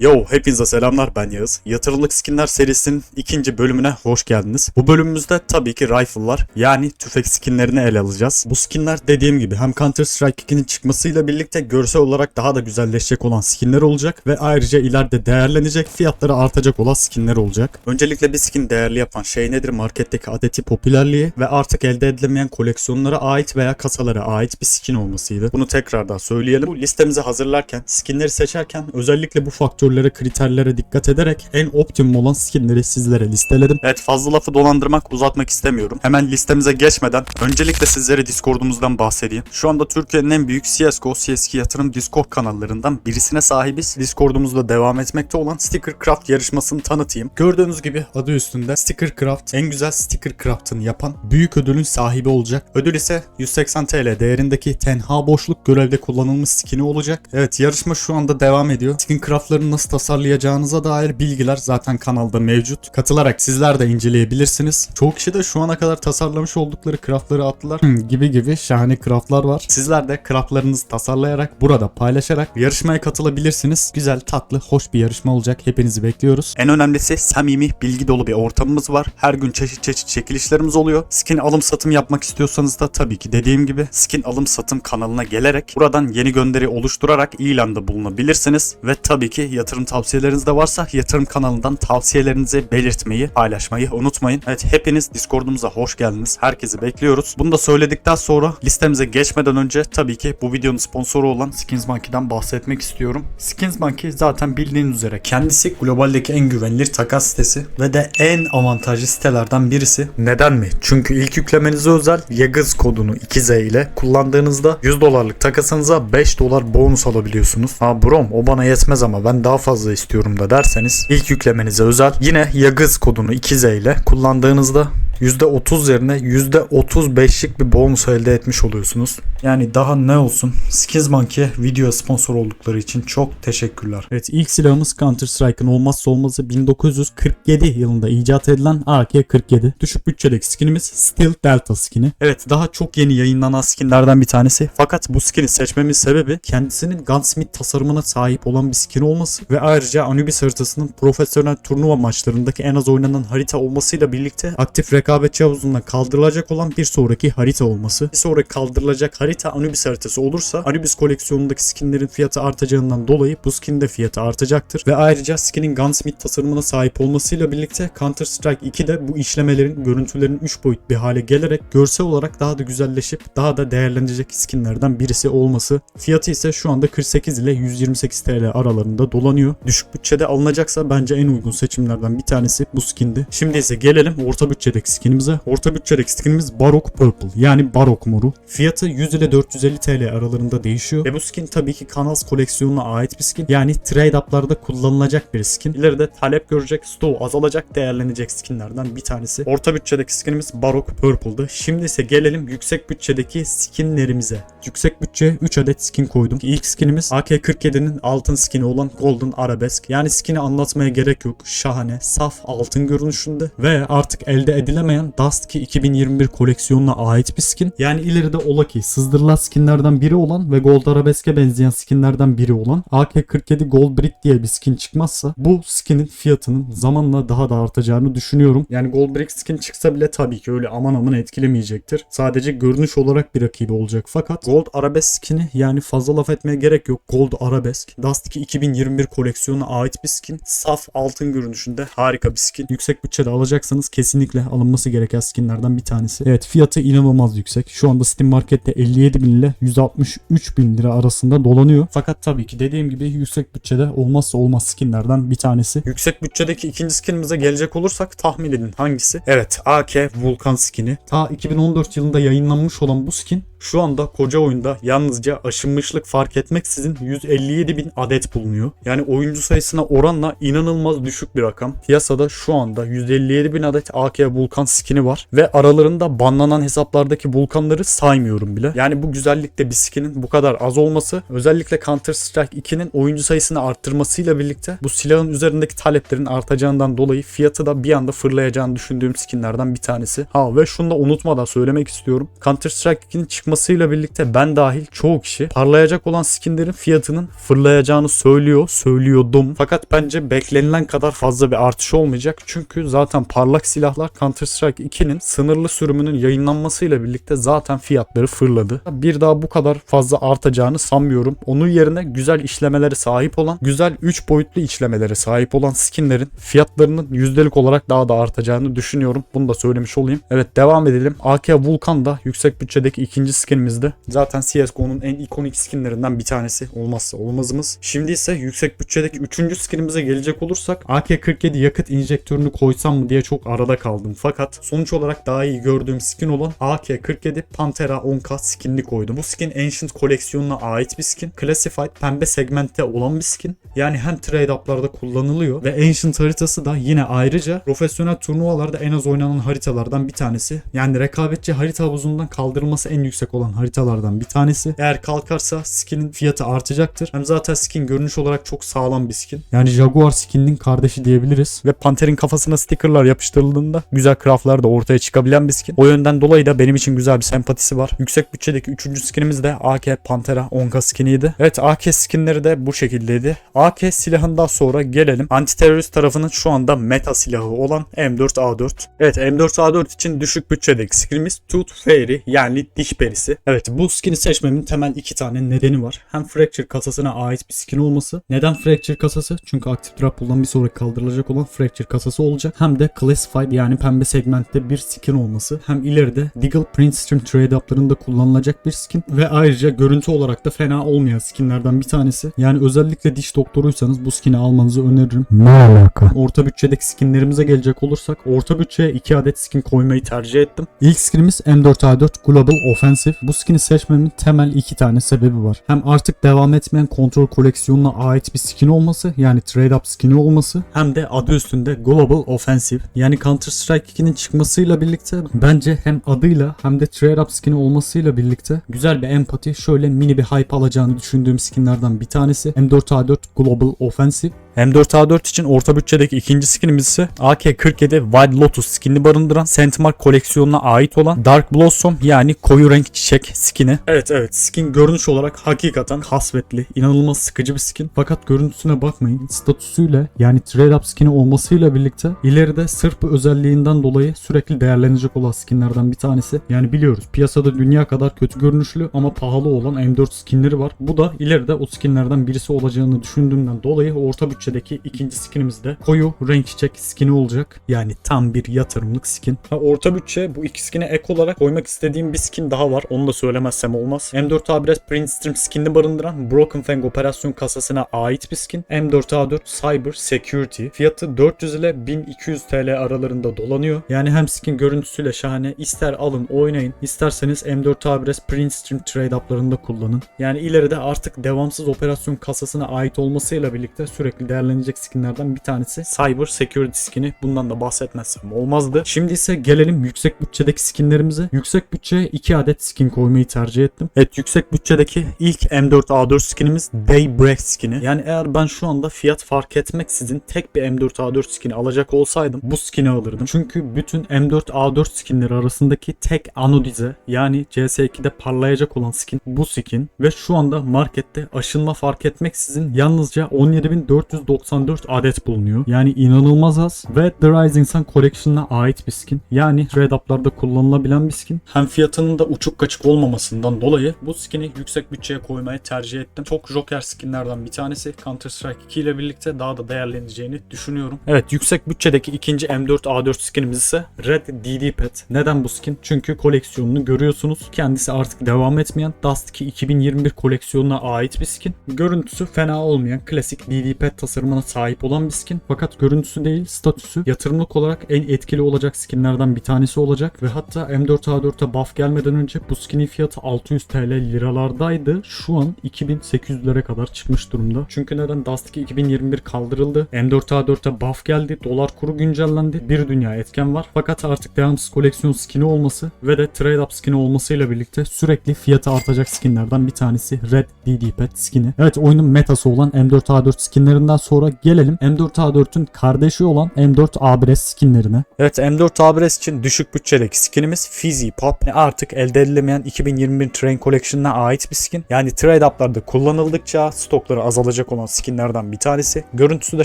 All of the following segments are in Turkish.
Yo hepinize selamlar ben Yağız. Yatırımlık skinler serisinin ikinci bölümüne hoş geldiniz. Bu bölümümüzde tabii ki rifle'lar yani tüfek skinlerini ele alacağız. Bu skinler dediğim gibi hem Counter Strike 2'nin çıkmasıyla birlikte görsel olarak daha da güzelleşecek olan skinler olacak ve ayrıca ileride değerlenecek fiyatları artacak olan skinler olacak. Öncelikle bir skin değerli yapan şey nedir? Marketteki adeti popülerliği ve artık elde edilemeyen koleksiyonlara ait veya kasalara ait bir skin olmasıydı. Bunu tekrardan söyleyelim. Bu listemizi hazırlarken, skinleri seçerken özellikle bu faktörlere, kriterlere dikkat ederek en optimum olan skinleri sizlere listeledim. Evet fazla lafı dolandırmak, uzatmak istemiyorum. Hemen listemize geçmeden öncelikle sizlere Discord'umuzdan bahsedeyim. Şu anda Türkiye'nin en büyük CSGO, CSK yatırım Discord kanallarından birisine sahibiz. Discord'umuzda devam etmekte olan Sticker Craft yarışmasını tanıtayım. Gördüğünüz gibi adı üstünde Sticker Craft en güzel Sticker Craft'ını yapan büyük ödülün sahibi olacak. Ödül ise 180 TL değerindeki tenha boşluk görevde kullanılmış skini olacak. Evet yarışma şu anda devam ediyor. Skin craftlarını nasıl tasarlayacağınıza dair bilgiler zaten kanalda mevcut. Katılarak sizler de inceleyebilirsiniz. Çoğu kişi de şu ana kadar tasarlamış oldukları craftları attılar. Hmm, gibi gibi şahane craftlar var. Sizler de craftlarınızı tasarlayarak burada paylaşarak yarışmaya katılabilirsiniz. Güzel, tatlı, hoş bir yarışma olacak. Hepinizi bekliyoruz. En önemlisi samimi, bilgi dolu bir ortamımız var. Her gün çeşit çeşit çekilişlerimiz oluyor. Skin alım satım yapmak istiyorsanız da tabii ki dediğim gibi skin alım satım kanalına gelerek buradan yeni gönderi oluşturarak ilanda bulunabilirsiniz. Ve tabii ki yatırım tavsiyeleriniz de varsa yatırım kanalından tavsiyelerinizi belirtmeyi, paylaşmayı unutmayın. Evet hepiniz Discord'umuza hoş geldiniz. Herkesi bekliyoruz. Bunu da söyledikten sonra listemize geçmeden önce tabii ki bu videonun sponsoru olan Skins Monkey'den bahsetmek istiyorum. Skins Monkey zaten bildiğiniz üzere kendisi globaldeki en güvenilir takas sitesi ve de en avantajlı sitelerden birisi. Neden mi? Çünkü ilk yüklemenize özel Yagız kodunu 2Z ile kullandığınızda 100 dolarlık takasınıza 5 dolar bonus alabiliyorsunuz. Ha brom o bana yetmez ama ben daha fazla istiyorum da derseniz ilk yüklemenize özel. Yine Yagız kodunu 2Z ile kullandığınızda %30 yerine %35'lik bir bonus elde etmiş oluyorsunuz. Yani daha ne olsun? Skins Monkey video sponsor oldukları için çok teşekkürler. Evet ilk silahımız Counter Strike'ın olmazsa olmazı 1947 yılında icat edilen AK-47. Düşük bütçedeki skinimiz Steel Delta skini. Evet daha çok yeni yayınlanan skinlerden bir tanesi. Fakat bu skini seçmemin sebebi kendisinin Gunsmith tasarımına sahip olan bir skin olması ve ayrıca Anubis haritasının profesyonel turnuva maçlarındaki en az oynanan harita olmasıyla birlikte aktif rekabetçi havuzundan kaldırılacak olan bir sonraki harita olması. Bir sonraki kaldırılacak harita Anubis haritası olursa Anubis koleksiyonundaki skinlerin fiyatı artacağından dolayı bu skinin de fiyatı artacaktır. Ve ayrıca skinin Gunsmith tasarımına sahip olmasıyla birlikte Counter Strike 2'de bu işlemelerin, görüntülerin 3 boyut bir hale gelerek görsel olarak daha da güzelleşip daha da değerlenecek skinlerden birisi olması. Fiyatı ise şu anda 48 ile 128 TL aralarında dolanıyor. Düşük bütçede alınacaksa bence en uygun seçimlerden bir tanesi bu skindi. Şimdi ise gelelim orta bütçedeki skinimize. Orta bütçedeki skinimiz Barok Purple yani Barok moru. Fiyatı 100 ile 450 TL aralarında değişiyor. Ve bu skin tabii ki Canals koleksiyonuna ait bir skin. Yani trade up'larda kullanılacak bir skin. İleride talep görecek, stoğu azalacak, değerlenecek skinlerden bir tanesi. Orta bütçedeki skinimiz Barok Purple'dı. Şimdi ise gelelim yüksek bütçedeki skinlerimize. Yüksek bütçe 3 adet skin koydum. İlk skinimiz AK-47'nin altın skini olan Golden Arabesk. Yani skini anlatmaya gerek yok. Şahane, saf altın görünüşünde ve artık elde edilemeyen Dust 2 2021 koleksiyonuna ait bir skin. Yani ileride ola ki sızdırılan skinlerden biri olan ve Gold Arabesk'e benzeyen skinlerden biri olan AK-47 Gold Brick diye bir skin çıkmazsa bu skinin fiyatının zamanla daha da artacağını düşünüyorum. Yani Gold Brick skin çıksa bile tabii ki öyle aman aman etkilemeyecektir. Sadece görünüş olarak bir rakibi olacak. Fakat Gold Arabesk skini yani fazla laf etmeye gerek yok. Gold Arabesk. Dust 2 2021 koleksiyonuna ait bir skin. Saf altın görünüşünde harika bir skin. Yüksek bütçede alacaksanız kesinlikle alınması gereken skinlerden bir tanesi. Evet fiyatı inanılmaz yüksek. Şu anda Steam Market'te 57 bin ile 163 bin lira arasında dolanıyor. Fakat tabii ki dediğim gibi yüksek bütçede olmazsa olmaz skinlerden bir tanesi. Yüksek bütçedeki ikinci skinimize gelecek olursak tahmin edin hangisi? Evet AK Vulkan skini. Ta 2014 yılında yayınlanmış olan bu skin şu anda koca oyunda yalnızca aşınmışlık fark etmeksizin 157 bin adet bulunuyor. Yani oyuncu sayısına oranla inanılmaz düşük bir rakam. Piyasada şu anda 157 bin adet AK Vulkan Vulkan skini var. Ve aralarında banlanan hesaplardaki Vulkanları saymıyorum bile. Yani bu güzellikte bir skinin bu kadar az olması özellikle Counter Strike 2'nin oyuncu sayısını arttırmasıyla birlikte bu silahın üzerindeki taleplerin artacağından dolayı fiyatı da bir anda fırlayacağını düşündüğüm skinlerden bir tanesi. Ha ve şunu da unutmadan söylemek istiyorum. Counter Strike 2'nin çıkmasıyla birlikte ben dahil çoğu kişi parlayacak olan skinlerin fiyatının fırlayacağını söylüyor, söylüyordum. Fakat bence beklenilen kadar fazla bir artış olmayacak. Çünkü zaten parlak silahlar Counter Strike 2'nin sınırlı sürümünün yayınlanmasıyla birlikte zaten fiyatları fırladı. Bir daha bu kadar fazla artacağını sanmıyorum. Onun yerine güzel işlemelere sahip olan, güzel 3 boyutlu işlemelere sahip olan skinlerin fiyatlarının yüzdelik olarak daha da artacağını düşünüyorum. Bunu da söylemiş olayım. Evet devam edelim. AK Vulkan da yüksek bütçedeki ikinci skinimizdi. Zaten CSGO'nun en ikonik skinlerinden bir tanesi. Olmazsa olmazımız. Şimdi ise yüksek bütçedeki üçüncü skinimize gelecek olursak AK-47 yakıt enjektörünü koysam mı diye çok arada kaldım. Fakat sonuç olarak daha iyi gördüğüm skin olan AK-47 Pantera 10K skinini koydum. Bu skin Ancient koleksiyonuna ait bir skin. Classified pembe segmentte olan bir skin. Yani hem trade up'larda kullanılıyor ve Ancient haritası da yine ayrıca profesyonel turnuvalarda en az oynanan haritalardan bir tanesi. Yani rekabetçi harita havuzundan kaldırılması en yüksek olan haritalardan bir tanesi. Eğer kalkarsa skinin fiyatı artacaktır. Hem zaten skin görünüş olarak çok sağlam bir skin. Yani Jaguar skininin kardeşi diyebiliriz. Ve Panther'in kafasına stickerlar yapıştırıldığında güzel craftlar ortaya çıkabilen bir skin. O yönden dolayı da benim için güzel bir sempatisi var. Yüksek bütçedeki üçüncü skinimiz de AK Pantera 10K skiniydi. Evet AK skinleri de bu şekildeydi. AK silahından sonra gelelim. Antiterörist tarafının şu anda meta silahı olan M4A4. Evet M4A4 için düşük bütçedeki skinimiz Tooth Fairy yani diş perisi. Evet bu skini seçmemin temel iki tane nedeni var. Hem Fracture kasasına ait bir skin olması. Neden Fracture kasası? Çünkü aktif trap Pool'dan bir sonraki kaldırılacak olan Fracture kasası olacak. Hem de Classified yani pembe segmentte bir skin olması. Hem ileride Deagle Print Stream trade up'larında kullanılacak bir skin. Ve ayrıca görüntü olarak da fena olmayan skinlerden bir tanesi. Yani özellikle diş doktoruysanız bu skini almanızı öneririm. Ne alaka? Orta bütçedeki skinlerimize gelecek olursak orta bütçeye 2 adet skin koymayı tercih ettim. İlk skinimiz M4A4 Global Offensive. Bu skini seçmemin temel iki tane sebebi var. Hem artık devam etmeyen kontrol koleksiyonuna ait bir skin olması yani trade up skini olması hem de adı üstünde Global Offensive. Yani Counter Strike 2'nin çıkmasıyla birlikte bence hem adıyla hem de trade up skini olmasıyla birlikte güzel bir empati şöyle mini bir hype alacağını düşündüğüm skinlerden bir tanesi M4A4 Global Offensive. M4A4 için orta bütçedeki ikinci skinimiz ise AK-47 Wild Lotus skinini barındıran Sentmark koleksiyonuna ait olan Dark Blossom yani koyu renk çiçek skini. Evet evet skin görünüş olarak hakikaten kasvetli, inanılmaz sıkıcı bir skin. Fakat görüntüsüne bakmayın. Statüsüyle yani trade up skini olmasıyla birlikte ileride sırf bu özelliğinden dolayı sürekli değerlenecek olan skinlerden bir tanesi. Yani biliyoruz piyasada dünya kadar kötü görünüşlü ama pahalı olan M4 skinleri var. Bu da ileride o skinlerden birisi olacağını düşündüğümden dolayı orta bütçedeki ikinci skinimiz de koyu renk çiçek skini olacak. Yani tam bir yatırımlık skin. Ha, orta bütçe bu iki skine ek olarak koymak istediğim bir skin daha var. Onu da söylemezsem olmaz. M4A1 Print Stream skinini barındıran Broken Fang operasyon kasasına ait bir skin. M4A4 Cyber Security. Fiyatı 400 ile 1200 TL aralarında dolanıyor. Yani hem skin görüntüsüyle şahane. İster alın oynayın. İsterseniz M4A1 Print Stream trade up'larında kullanın. Yani ileride artık devamsız operasyon kasasına ait olmasıyla birlikte sürekli değerlenecek skinlerden bir tanesi Cyber Security skini. Bundan da bahsetmezsem olmazdı. Şimdi ise gelelim yüksek bütçedeki skinlerimize. Yüksek bütçeye 2 adet skin koymayı tercih ettim. Evet yüksek bütçedeki ilk M4A4 skinimiz Daybreak skini. Yani eğer ben şu anda fiyat fark etmeksizin tek bir M4A4 skini alacak olsaydım bu skini alırdım. Çünkü bütün M4A4 skinleri arasındaki tek anodize yani CS2'de parlayacak olan skin bu skin ve şu anda markette aşınma fark etmeksizin yalnızca 17.494 adet bulunuyor. Yani inanılmaz az ve The Rising Sun Collection'ına ait bir skin. Yani Red Up'larda kullanılabilen bir skin. Hem fiyatının da uçuk kaçık olmamasından dolayı bu skin'i yüksek bütçeye koymayı tercih ettim. Çok Joker skinlerden bir tanesi. Counter Strike 2 ile birlikte daha da değerleneceğini düşünüyorum. Evet yüksek bütçedeki ikinci M4A4 skinimiz ise Red DD Pet. Neden bu skin? Çünkü koleksiyonunu görüyorsunuz. Kendisi artık devam etmeyen Dust 2 2021 koleksiyonuna ait bir skin. Görüntüsü fena olmayan klasik DD Pet tasarımına sahip olan bir skin. Fakat görüntüsü değil statüsü yatırımlık olarak en etkili olacak skinlerden bir tanesi olacak. Ve hatta M4A4'e buff gelmeden önce bu skinin fiyatı 600 TL liralardaydı. Şu an 2800'lere kadar çıkmış durumda. Çünkü neden Dust 2 2021 kaldırıldı. M4A4'e buff geldi. Dolar kuru güncellendi. Bir dünya etken var. Fakat artık devamsız koleksiyon skin'i olması ve de trade up skin'i olmasıyla birlikte sürekli fiyatı artacak skinlerden bir tanesi Red DD Pet skin'i. Evet oyunun metası olan M4A4 skinlerinden sonra gelelim M4A4'ün kardeşi olan M4 A1S skinlerine. Evet M4 A1S için düşük bütçedeki skinimiz Fizzy Pop. Artık elde edilemeyen 2021 Train Collection'ına ait bir skin. Yani trade up'larda kullanıldıkça stokları azalacak olan skinlerden bir tanesi. Görüntüsü de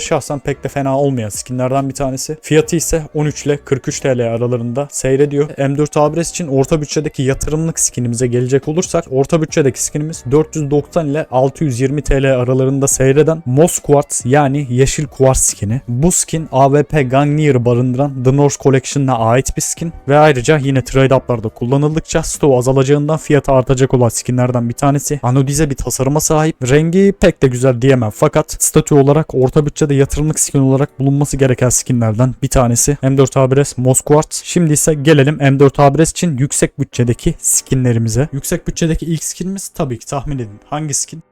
şahsen pek de fena olmayan skinlerden bir tanesi. Fiyatı ise 13 ile 43 TL aralarında seyrediyor. M4 A1S için orta bütçedeki yatırımlık skinimize gelecek olursak orta bütçedeki skinimiz 490 ile 620 TL aralarında seyreden Moss Quartz yani yeşil kuars skini. Bu skin AWP Gangneer barındıran The North Collection'ına ait bir skin ve ayrıca yine trade up'larda kullanıldıkça stoğu azalacağından fiyatı artacak olan skinlerden bir tanesi. Anodize bir tasarıma sahip. Rengi pek de güzel diyemem fakat statü olarak orta bütçede yatırımlık skin olarak bulunması gereken skinlerden bir tanesi. M4A1S Moss Quartz. Şimdi ise gelelim M4A1S için yüksek bütçedeki skinlerimize. Yüksek bütçedeki ilk skinimiz tabii ki tahmin edin. Hangi skin?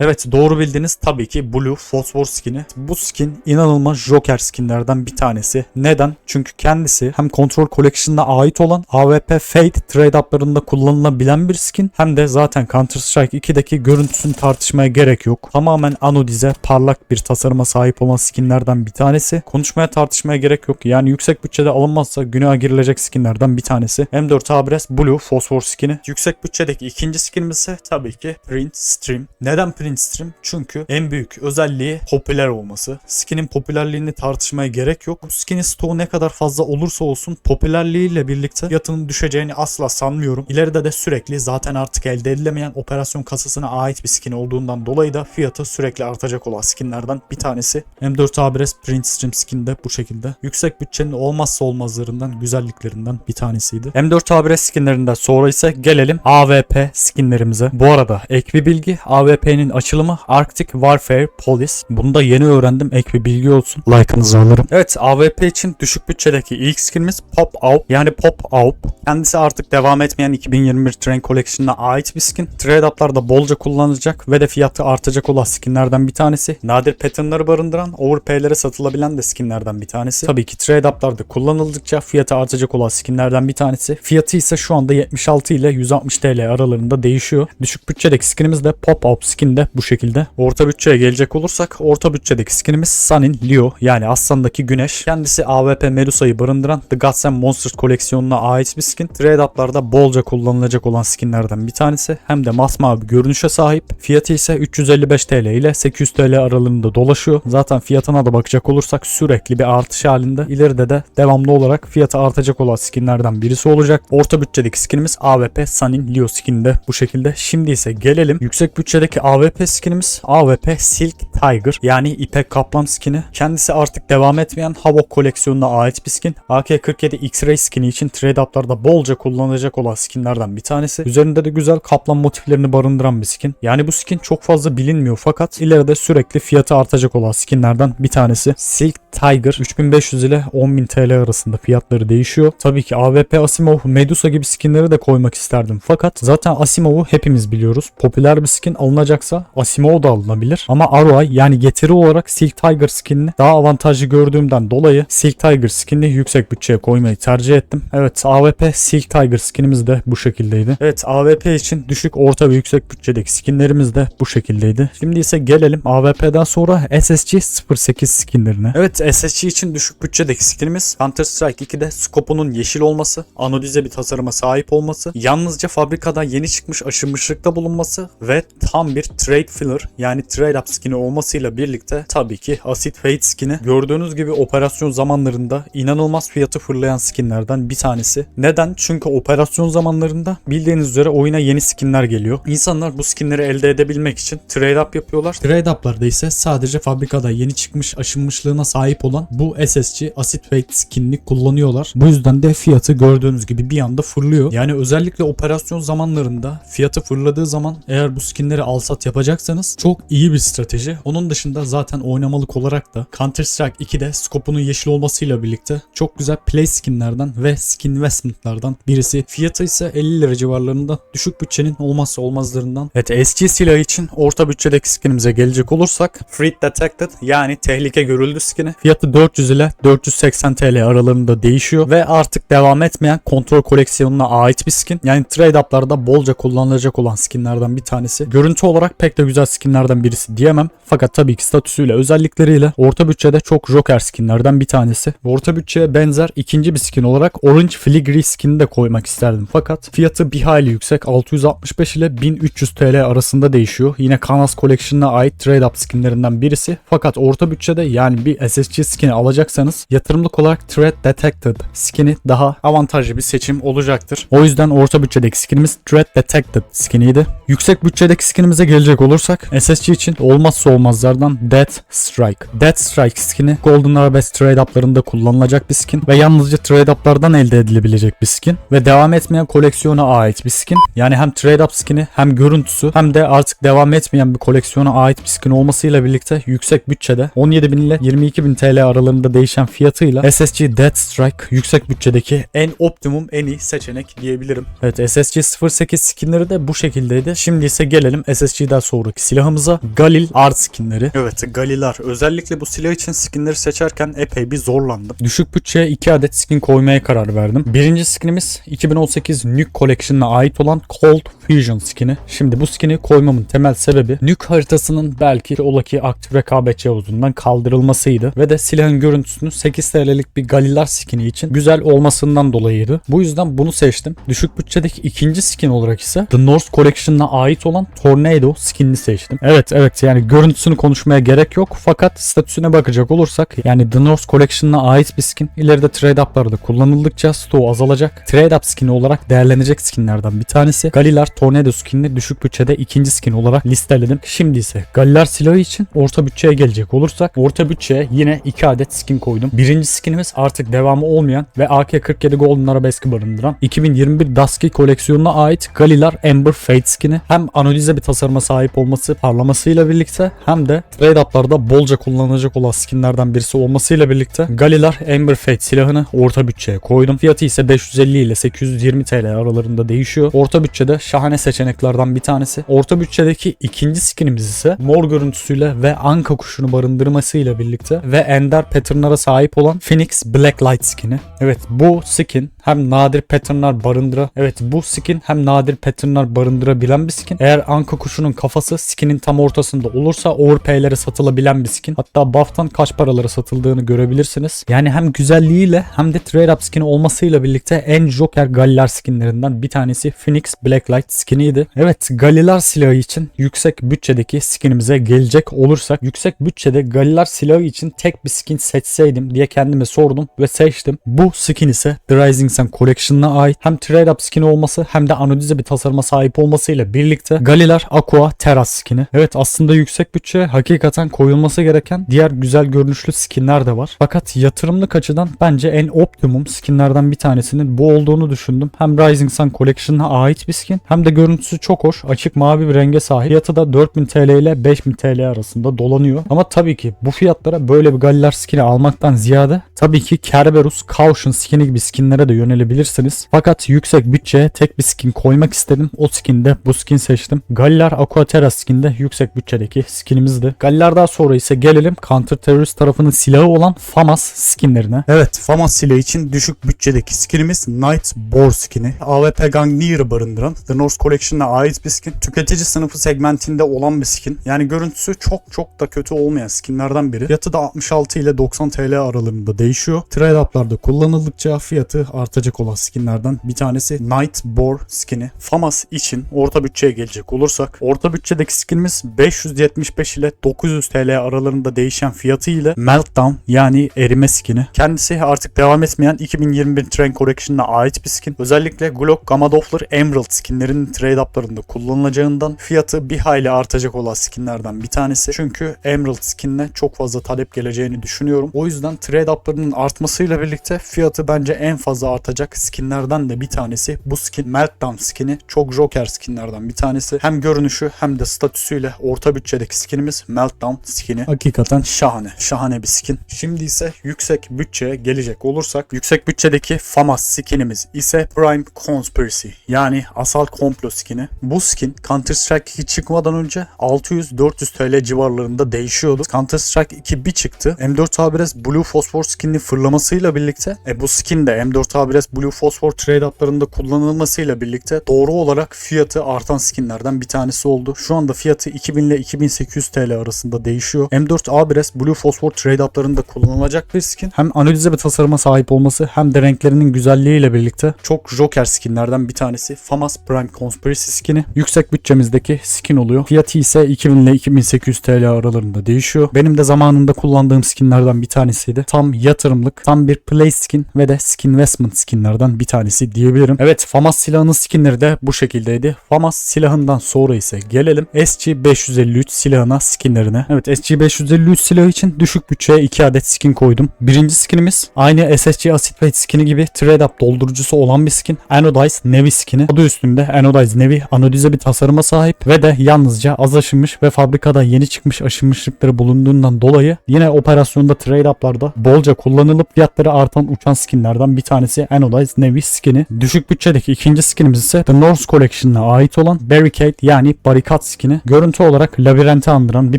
Evet doğru bildiniz tabii ki Blue Phosphor skin'i. Bu skin inanılmaz Joker skinlerden bir tanesi. Neden? Çünkü kendisi hem Control Collection'ına ait olan AWP Fate trade up'larında kullanılabilen bir skin hem de zaten Counter Strike 2'deki görüntüsünü tartışmaya gerek yok. Tamamen anodize parlak bir tasarıma sahip olan skinlerden bir tanesi. Konuşmaya tartışmaya gerek yok. Yani yüksek bütçede alınmazsa günaha girilecek skinlerden bir tanesi. M4A1S Blue Phosphor skin'i. Yüksek bütçedeki ikinci skinimiz ise tabii ki Print Stream. Neden Print Stream? Çünkü en büyük özelliği popüler olması. Skinin popülerliğini tartışmaya gerek yok. Skinin stoğu ne kadar fazla olursa olsun popülerliğiyle birlikte fiyatının düşeceğini asla sanmıyorum. İleride de sürekli zaten artık elde edilemeyen operasyon kasasına ait bir skin olduğundan dolayı da fiyatı sürekli artacak olan skinlerden bir tanesi. M4A1S Print Stream skin de bu şekilde. Yüksek bütçenin olmazsa olmazlarından, güzelliklerinden bir tanesiydi. M4A1S skinlerinden sonra ise gelelim AWP skinlerimize. Bu arada ek bir bilgi AWP'nin açılımı Arctic Warfare Police. Bunu da yeni öğrendim. Ek bir bilgi olsun. Like'ınızı alırım. Evet AWP için düşük bütçedeki ilk skinimiz Pop Out yani Pop Out. Kendisi artık devam etmeyen 2021 Train Collection'ına ait bir skin. Trade up'larda bolca kullanılacak ve de fiyatı artacak olan skinlerden bir tanesi. Nadir patternları barındıran overpay'lere satılabilen de skinlerden bir tanesi. Tabii ki trade up'larda kullanıldıkça fiyatı artacak olan skinlerden bir tanesi. Fiyatı ise şu anda 76 ile 160 TL aralarında değişiyor. Düşük bütçedeki skinimiz de Pop Up skin de bu şekilde. Orta bütçeye gelecek olursak orta bütçedeki skinimiz Sun'in Leo yani Aslan'daki Güneş. Kendisi AWP Medusa'yı barındıran The Gods and Monsters koleksiyonuna ait bir skin. Trade up'larda bolca kullanılacak olan skinlerden bir tanesi. Hem de masmavi görünüşe sahip. Fiyatı ise 355 TL ile 800 TL aralığında dolaşıyor. Zaten fiyatına da bakacak olursak sürekli bir artış halinde. İleride de devamlı olarak fiyatı artacak olan skinlerden birisi olacak. Orta bütçedeki skinimiz AWP Sun'in Leo skin de bu şekilde. Şimdi ise gelelim yüksek bütçedeki AWP skinimiz AWP Silk Tiger yani İpek Kaplan skini. Kendisi artık devam etmeyen Havok koleksiyonuna ait bir skin. AK-47 X-Ray skini için trade up'larda bolca kullanılacak olan skinlerden bir tanesi. Üzerinde de güzel kaplan motiflerini barındıran bir skin. Yani bu skin çok fazla bilinmiyor fakat ileride sürekli fiyatı artacak olan skinlerden bir tanesi. Silk Tiger 3500 ile 10.000 TL arasında fiyatları değişiyor. Tabii ki AWP Asimov, Medusa gibi skinleri de koymak isterdim. Fakat zaten Asimov'u hepimiz biliyoruz. Popüler bir skin alınacaksa Asimov da alınabilir. Ama ROI yani getiri olarak Silk Tiger skinini daha avantajlı gördüğümden dolayı Silk Tiger skinini yüksek bütçeye koymayı tercih ettim. Evet AWP Silk Tiger skinimiz de bu şekildeydi. Evet AWP için düşük orta ve yüksek bütçedeki skinlerimiz de bu şekildeydi. Şimdi ise gelelim AWP'den sonra SSG 08 skinlerine. Evet SSG için düşük bütçedeki skinimiz Counter Strike 2'de skopunun yeşil olması, anodize bir tasarıma sahip olması, yalnızca fabrikada yeni çıkmış aşınmışlıkta bulunması ve tam bir trade filler yani trade up skini olmasıyla birlikte tabii ki Acid Fate skini gördüğünüz gibi operasyon zamanlarında inanılmaz fiyatı fırlayan skinlerden bir tanesi. Neden? Çünkü operasyon zamanlarında bildiğiniz üzere oyuna yeni skinler geliyor. İnsanlar bu skinleri elde edebilmek için trade up yapıyorlar. Trade up'larda ise sadece fabrikada yeni çıkmış aşınmışlığına sahip olan bu SSG Acid Fate skinini kullanıyorlar. Bu yüzden de fiyatı gördüğünüz gibi bir anda fırlıyor. Yani özellikle operasyon zamanlarında fiyatı fırladığı zaman eğer bu skinleri alsat yapacak yapacaksanız çok iyi bir strateji. Onun dışında zaten oynamalık olarak da Counter Strike 2'de skopunun yeşil olmasıyla birlikte çok güzel play skinlerden ve skin investmentlardan birisi. Fiyatı ise 50 lira civarlarında düşük bütçenin olmazsa olmazlarından. Evet SG silahı için orta bütçedeki skinimize gelecek olursak Free Detected yani tehlike görüldü skini. Fiyatı 400 ile 480 TL aralarında değişiyor ve artık devam etmeyen kontrol koleksiyonuna ait bir skin. Yani trade up'larda bolca kullanılacak olan skinlerden bir tanesi. Görüntü olarak pek de güzel skinlerden birisi diyemem. Fakat tabii ki statüsüyle özellikleriyle orta bütçede çok joker skinlerden bir tanesi. Orta bütçeye benzer ikinci bir skin olarak Orange Filigree skin'i de koymak isterdim. Fakat fiyatı bir hayli yüksek. 665 ile 1300 TL arasında değişiyor. Yine Canas Collection'a ait trade up skinlerinden birisi. Fakat orta bütçede yani bir SSG skin'i alacaksanız yatırımlık olarak Threat Detected skin'i daha avantajlı bir seçim olacaktır. O yüzden orta bütçedeki skinimiz Threat Detected skiniydi. Yüksek bütçedeki skinimize gelecek olursak SSG için olmazsa olmazlardan Death Strike. Death Strike skini Golden Arabesque trade up'larında kullanılacak bir skin ve yalnızca trade up'lardan elde edilebilecek bir skin ve devam etmeyen koleksiyona ait bir skin. Yani hem trade up skini hem görüntüsü hem de artık devam etmeyen bir koleksiyona ait bir skin olmasıyla birlikte yüksek bütçede 17.000 ile 22.000 TL aralarında değişen fiyatıyla SSG Death Strike yüksek bütçedeki en optimum en iyi seçenek diyebilirim. Evet SSG 08 skinleri de bu şekildeydi. Şimdi ise gelelim SSG'den sonraki silahımıza Galil art skinleri. Evet Galilar. Özellikle bu silah için skinleri seçerken epey bir zorlandım. Düşük bütçeye 2 adet skin koymaya karar verdim. Birinci skinimiz 2018 Nuke Collection'a ait olan Cold Fusion skini. Şimdi bu skini koymamın temel sebebi Nuke haritasının belki ola ki aktif rekabetçi havuzundan kaldırılmasıydı ve de silahın görüntüsünün 8 TL'lik bir Galilar skini için güzel olmasından dolayıydı. Bu yüzden bunu seçtim. Düşük bütçedeki ikinci skin olarak ise The North Collection'a ait olan Tornado skinini seçtim. Evet evet yani görüntüsünü konuşmaya gerek yok fakat statüsüne bakacak olursak yani The North Collection'a ait bir skin ileride trade up'larda kullanıldıkça stoğu azalacak. Trade up skini olarak değerlenecek skinlerden bir tanesi. Galilar Tornado skinini düşük bütçede ikinci skin olarak listeledim. Şimdi ise Galilar silahı için orta bütçeye gelecek olursak orta bütçeye yine 2 adet skin koydum. Birinci skinimiz artık devamı olmayan ve AK-47 Golden Arabesque barındıran 2021 Dusky koleksiyonuna ait Galilar Ember Fate skini hem analize bir tasarıma sahip olması parlamasıyla birlikte hem de trade up'larda bolca kullanılacak olan skinlerden birisi olmasıyla birlikte Galilar Ember Fate silahını orta bütçeye koydum. Fiyatı ise 550 ile 820 TL aralarında değişiyor. Orta bütçede şahane seçeneklerden bir tanesi. Orta bütçedeki ikinci skinimiz ise mor görüntüsüyle ve anka kuşunu barındırmasıyla birlikte ve ender patternlara sahip olan Phoenix Blacklight skini. Evet bu skin hem nadir patternlar barındıra evet bu skin hem nadir patternlar barındırabilen bir skin. Eğer anka kuşunun kafası skinin tam ortasında olursa overpay'lere satılabilen bir skin. Hatta buff'tan kaç paralara satıldığını görebilirsiniz. Yani hem güzelliğiyle hem de trade up skini olmasıyla birlikte en Joker Gallilar skinlerinden bir tanesi Phoenix Blacklight skiniydi. Evet Gallilar silahı için yüksek bütçedeki skinimize gelecek olursak yüksek bütçede Gallilar silahı için tek bir skin seçseydim diye kendime sordum ve seçtim. Bu skin ise The Rising Sun Collection'a ait hem trade up skini olması hem de anodize bir tasarıma sahip olmasıyla birlikte Gallilar Aqua Terras skini. Evet aslında yüksek bütçe hakikaten koyulması gereken diğer güzel görünüşlü skinler de var. Fakat yatırımlık açıdan bence en optimum skinlerden bir tanesinin bu olduğunu düşündüm. Hem Rising Sun Collection'a ait bir skin hem de görüntüsü çok hoş. Açık mavi bir renge sahip. Fiyatı da 4000 TL ile 5000 TL arasında dolanıyor. Ama tabii ki bu fiyatlara böyle bir Gallilar skini almaktan ziyade tabii ki Kerberos Caution skini gibi skinlere de yönelebilirsiniz. Fakat yüksek bütçeye tek bir skin koymak istedim. O skinde bu skin seçtim. Gallilar Aquaterra skinde yüksek bütçedeki skinimizdi. Gallilardan sonra ise gelelim Counter Terrorist tarafının silahı olan FAMAS skinlerine. Evet FAMAS silahı için düşük bütçedeki skinimiz Night Boar skini. AWP Gangneer'ı barındıran The North Collection'a ait bir skin. Tüketici sınıfı segmentinde olan bir skin. Yani görüntüsü çok çok da kötü olmayan skinlerden biri. Fiyatı da 66 ile 90 TL aralığında değişiyor. Trade up'larda kullanıldıkça fiyatı artacak olan skinlerden bir tanesi Night Boar skini. FAMAS için orta bütçeye gelecek olursak orta bütçedeki skinimiz 575 ile 900 TL aralarında değişen fiyatı ile Meltdown yani erime skini. Kendisi artık devam etmeyen 2021 Trend Collection'a ait bir skin. Özellikle Glock Gamma Doppler Emerald skinlerinin trade up'larında kullanılacağından fiyatı bir hayli artacak olan skinlerden bir tanesi. Çünkü Emerald skinine çok fazla talep geleceğini düşünüyorum. O yüzden trade up'larının artmasıyla birlikte fiyatı bence en fazla artacak skinlerden de bir tanesi. Bu skin Meltdown skini çok Joker skinlerden bir tanesi. Hem görünüşü hem hem de statüsüyle orta bütçedeki skinimiz Meltdown skini. Hakikaten şahane. Şahane bir skin. Şimdi ise yüksek bütçeye gelecek olursak yüksek bütçedeki FAMAS skinimiz ise Prime Conspiracy yani asal komplo skini. Bu skin Counter Strike 2 çıkmadan önce 600-400 TL civarlarında değişiyordu. Counter Strike 2 bir çıktı. M4A1S Blue Phosphor skinini fırlamasıyla birlikte e, bu skin de M4A1S Blue Phosphor trade uplarında kullanılmasıyla birlikte doğru olarak fiyatı artan skinlerden bir tanesi oldu. Şu anda fiyatı 2000 ile 2800 TL arasında değişiyor. M4A1S Blue Phosphor trade uplarında kullanılacak bir skin. Hem analize bir tasarıma sahip olması hem de renklerinin güzelliğiyle birlikte çok Joker skinlerden bir tanesi. FAMAS Prime Conspiracy skini. Yüksek bütçemizdeki skin oluyor. Fiyatı ise 2000 ile 2800 TL aralarında değişiyor. Benim de zamanında kullandığım skinlerden bir tanesiydi. Tam yatırımlık, tam bir play skin ve de skin investment skinlerden bir tanesi diyebilirim. Evet FAMAS silahının skinleri de bu şekildeydi. FAMAS silahından sonra ise gelelim SG553 silahına skinlerine. Evet SG553 silahı için düşük bütçeye 2 adet skin koydum. Birinci skinimiz aynı SSG Acid Fate skini gibi trade up doldurucusu olan bir skin. Anodize Navy skini. Adı üstünde Anodize Navy anodize bir tasarıma sahip ve de yalnızca az aşınmış ve fabrikada yeni çıkmış aşınmışlıkları bulunduğundan dolayı yine operasyonda trade up'larda bolca kullanılıp fiyatları artan uçan skinlerden bir tanesi Anodize Navy skini. Düşük bütçedeki ikinci skinimiz ise The North Collection'a ait olan Barricade yani barikat skini. Görüntü olarak labirenti andıran bir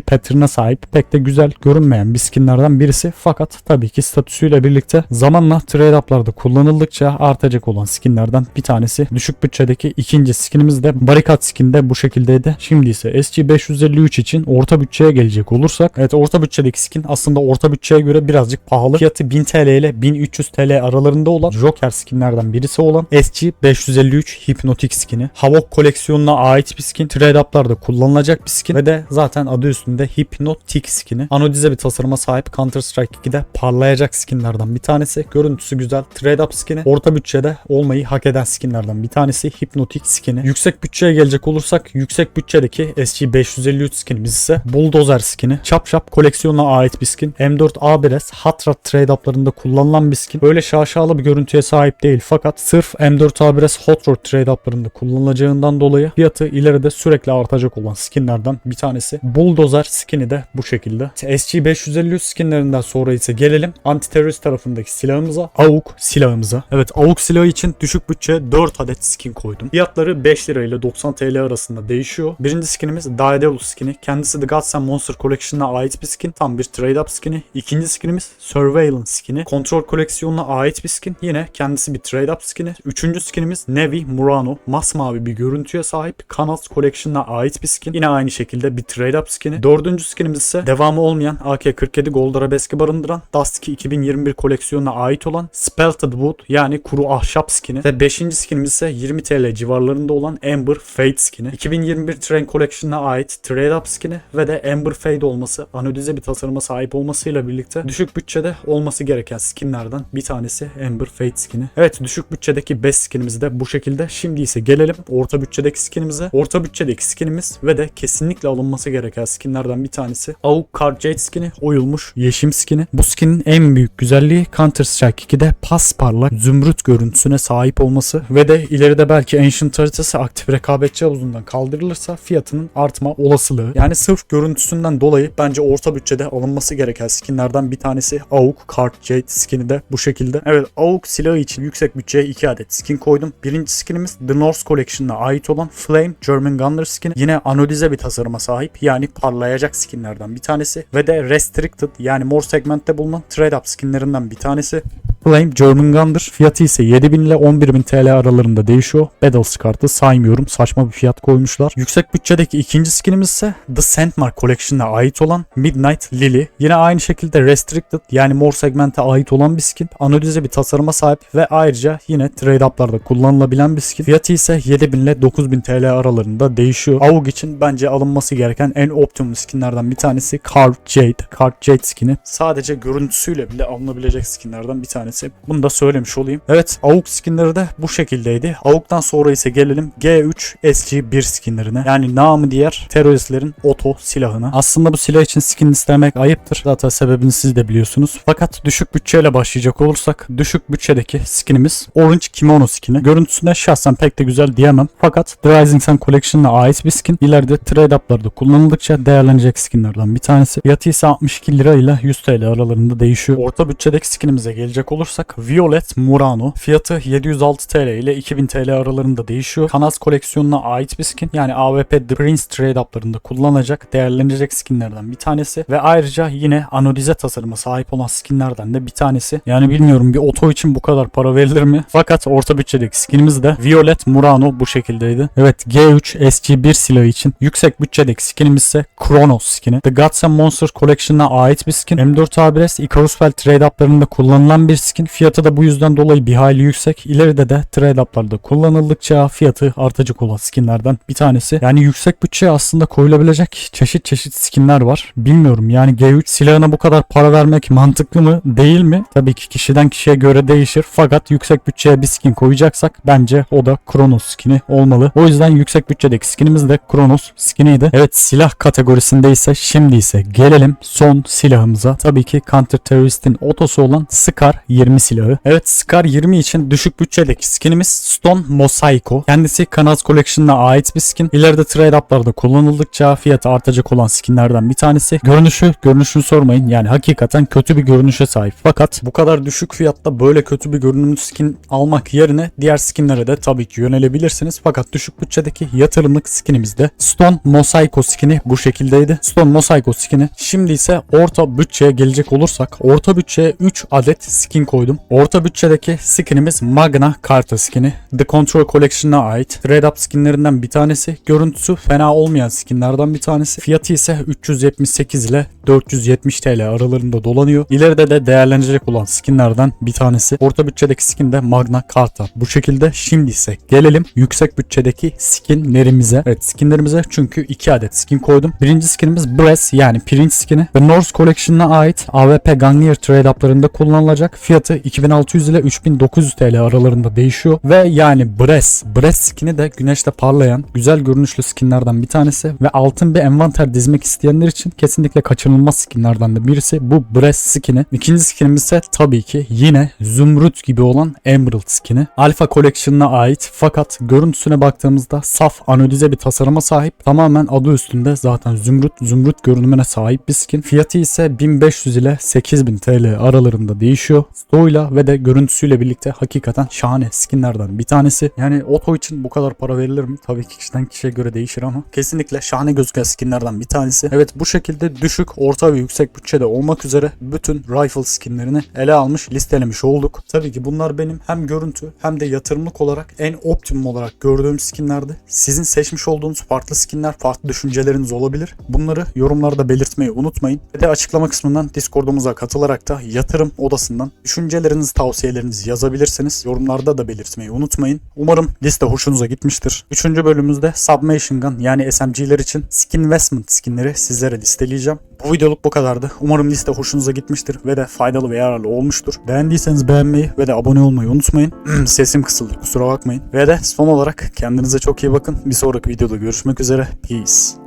pattern'a sahip pek de güzel görünmeyen bir skinlerden birisi fakat tabii ki statüsüyle birlikte zamanla trade up'larda kullanıldıkça artacak olan skinlerden bir tanesi. Düşük bütçedeki ikinci skinimiz de barikat skin de bu şekildeydi. Şimdi ise SG553 için orta bütçeye gelecek olursak evet orta bütçedeki skin aslında orta bütçeye göre birazcık pahalı. Fiyatı 1000 TL ile 1300 TL aralarında olan Joker skinlerden birisi olan SG553 Hypnotic skini. Havok koleksiyonuna ait bir skin. Trade up'larda kullanılacak bir skin ve de zaten adı üstünde Hypnotic skini. Anodize bir tasarıma sahip Counter Strike 2'de parlayacak skinlerden bir tanesi. Görüntüsü güzel. Trade up skini. Orta bütçede olmayı hak eden skinlerden bir tanesi Hypnotic skini. Yüksek bütçeye gelecek olursak yüksek bütçedeki SG553 skinimiz ise Bulldozer skini. Chap Chap koleksiyonuna ait bir skin. M4A1S Hot Rod trade up'larında kullanılan bir skin. Böyle şaşalı bir görüntüye sahip değil fakat sırf M4A1S Hot Rod trade up'larında kullanılacağından dolayı fiyatı ileride sürekli artacak olan skinlerden bir tanesi. Bulldozer skini de bu şekilde. SG553 skinlerinden sonra ise gelelim anti-terörist tarafındaki silahımıza. AUK silahımıza. Evet AUK silahı için düşük bütçe 4 adet skin koydum. Fiyatları 5 lira ile 90 TL arasında değişiyor. Birinci skinimiz Daedalus skini. Kendisi The Gods and Monster Collection'a ait bir skin. Tam bir trade up skini. İkinci skinimiz Surveillance skini. Kontrol koleksiyonuna ait bir skin. Yine kendisi bir trade up skini. Üçüncü skinimiz Nevi Murano. Masmavi bir görüntüye sahip. Kanals Collection'a ait bir skin. Yine aynı şekilde bir trade up skini. Dördüncü skinimiz ise devamı olmayan AK-47 Gold Arabeski barındıran Dust 2 2021 koleksiyonuna ait olan Spelted Wood yani kuru ahşap skini. Ve beşinci skinimiz ise 20 TL civarlarında olan Amber Fade skini. 2021 Train Collection'a ait Trade Up skini ve de Amber Fade olması anodize bir tasarıma sahip olmasıyla birlikte düşük bütçede olması gereken skinlerden bir tanesi Amber Fade skini. Evet düşük bütçedeki 5 skinimiz de bu şekilde. Şimdi ise gelelim orta bütçedeki skinimize. Orta bütçedeki skinimiz ve de kesinlikle alınması gereken skinlerden bir tanesi AUK Card Jade skini oyulmuş yeşim skini. Bu skinin en büyük güzelliği Counter Strike 2'de pasparlak zümrüt görüntüsüne sahip olması ve de ileride belki Ancient haritası aktif rekabetçi havuzundan kaldırılırsa fiyatının artma olasılığı. Yani sırf görüntüsünden dolayı bence orta bütçede alınması gereken skinlerden bir tanesi AUK Card Jade skini de bu şekilde. Evet AUK silahı için yüksek bütçeye 2 adet skin koydum. Birinci skinimiz The North Collection'a ait olan Flame German Gunner skini. Yine anodize bir tasarıma sahip yani parlayacak skinlerden bir tanesi ve de Restricted yani mor segmentte bulunan Trade Up skinlerinden bir tanesi. Flame German Gunner fiyatı ise 7000 ile 11000 TL aralarında değişiyor. Battles kartı saymıyorum. Saçma bir fiyat koymuşlar. Yüksek bütçedeki ikinci skinimiz ise The Sandmark Collection'a ait olan Midnight Lily. Yine aynı şekilde Restricted yani mor segmente ait olan bir skin. Anodize bir tasarıma sahip ve ayrıca yine trade up'larda kullanılabilen bir skin. Fiyatı ise 7000 ile 9000 TL aralarında değişiyor. AUG için bence alınması gereken en optimum skinlerden bir tanesi Carved Jade. Carved Jade skini. Sadece görüntüsüyle bile alınabilecek skinlerden bir tanesi. Tanesi. Bunu da söylemiş olayım. Evet AUK skinleri de bu şekildeydi. AUK'tan sonra ise gelelim G3 SG1 skinlerine. Yani namı diğer teröristlerin oto silahına. Aslında bu silah için skin istemek ayıptır. Zaten sebebini siz de biliyorsunuz. Fakat düşük bütçeyle başlayacak olursak düşük bütçedeki skinimiz Orange Kimono skini. Görüntüsüne şahsen pek de güzel diyemem. Fakat The Rising Sun Collection'ına ait bir skin. İleride trade up'larda kullanıldıkça değerlenecek skinlerden bir tanesi. Fiyatı ise 62 lira ile 100 TL aralarında değişiyor. Orta bütçedeki skinimize gelecek olursak Violet Murano. Fiyatı 706 TL ile 2000 TL aralarında değişiyor. Kanaz koleksiyonuna ait bir skin. Yani AWP The Prince trade up'larında kullanılacak, değerlenecek skinlerden bir tanesi. Ve ayrıca yine anodize tasarıma sahip olan skinlerden de bir tanesi. Yani bilmiyorum bir oto için bu kadar para verilir mi? Fakat orta bütçedeki skinimiz de Violet Murano bu şekildeydi. Evet G3 SG1 silahı için yüksek bütçedeki skinimiz ise Kronos skini. The Gods and Monsters Collection'a ait bir skin. M4A1S Icarus Bell trade up'larında kullanılan bir skin. Fiyatı da bu yüzden dolayı bir hayli yüksek. İleride de trade up'larda kullanıldıkça fiyatı artacak olan skinlerden bir tanesi. Yani yüksek bütçeye aslında koyulabilecek çeşit çeşit skinler var. Bilmiyorum yani G3 silahına bu kadar para vermek mantıklı mı değil mi? Tabii ki kişiden kişiye göre değişir. Fakat yüksek bütçeye bir skin koyacaksak bence o da Kronos skini olmalı. O yüzden yüksek bütçedeki skinimiz de Kronos skiniydi. Evet silah kategorisinde ise şimdi ise gelelim son silahımıza. Tabii ki Counter Terrorist'in otosu olan Scar 20 silahı. Evet Scar 20 için düşük bütçedeki skinimiz Stone Mosaico. Kendisi Kanaz Collection'ına ait bir skin. İleride trade up'larda kullanıldıkça fiyatı artacak olan skinlerden bir tanesi. Görünüşü, görünüşünü sormayın. Yani hakikaten kötü bir görünüşe sahip. Fakat bu kadar düşük fiyatta böyle kötü bir görünümlü skin almak yerine diğer skinlere de tabii ki yönelebilirsiniz. Fakat düşük bütçedeki yatırımlık skinimiz de Stone Mosaico skini bu şekildeydi. Stone Mosaico skini. Şimdi ise orta bütçeye gelecek olursak orta bütçeye 3 adet skin koydum. Orta bütçedeki skinimiz Magna Carta skini. The Control Collection'a ait. Trade Up skinlerinden bir tanesi. Görüntüsü fena olmayan skinlerden bir tanesi. Fiyatı ise 378 ile 470 TL aralarında dolanıyor. İleride de değerlenecek olan skinlerden bir tanesi. Orta bütçedeki skin de Magna Carta. Bu şekilde şimdi ise gelelim yüksek bütçedeki skinlerimize. Evet skinlerimize çünkü 2 adet skin koydum. Birinci skinimiz Bress yani pirinç skini. The North Collection'a ait AWP Ganglier trade up'larında kullanılacak. Fiyatı 2600 ile 3900 TL aralarında değişiyor. Ve yani Bress. Bress skini de güneşte parlayan güzel görünüşlü skinlerden bir tanesi. Ve altın bir envanter dizmek isteyenler için kesinlikle kaçınılmaz skinlerden de birisi. Bu Bress skini. İkinci skinimiz ise tabii ki yine zümrüt gibi olan Emerald skini. Alpha Collection'a ait fakat görüntüsüne baktığımızda saf anodize bir tasarıma sahip. Tamamen adı üstünde zaten zümrüt zümrüt görünümüne sahip bir skin. Fiyatı ise 1500 ile 8000 TL aralarında değişiyor. Stoğuyla ve de görüntüsüyle birlikte hakikaten şahane skinlerden bir tanesi. Yani oto için bu kadar para verilir mi? Tabii ki kişiden kişiye göre değişir ama kesinlikle şahane gözüken skinlerden bir tanesi. Evet bu şekilde düşük, orta ve yüksek bütçede olmak üzere bütün rifle skinlerini ele almış, listelemiş olduk. Tabii ki bunlar benim hem görüntü hem de yatırımlık olarak en optimum olarak gördüğüm skinlerdi. Sizin seçmiş olduğunuz farklı skinler, farklı düşünceleriniz olabilir. Bunları yorumlarda belirtmeyi unutmayın. Ve de açıklama kısmından Discord'umuza katılarak da yatırım odasından düşüncelerinizi, tavsiyelerinizi yazabilirsiniz. Yorumlarda da belirtmeyi unutmayın. Umarım liste hoşunuza gitmiştir. Üçüncü bölümümüzde Submachine Gun yani SMG'ler için skin investment skinleri sizlere listeleyeceğim. Bu videoluk bu kadardı. Umarım liste hoşunuza gitmiştir ve de faydalı ve yararlı olmuştur. Beğendiyseniz beğenmeyi ve de abone olmayı unutmayın. Sesim kısıldı kusura bakmayın. Ve de son olarak kendinize çok iyi bakın. Bir sonraki videoda görüşmek üzere. Peace.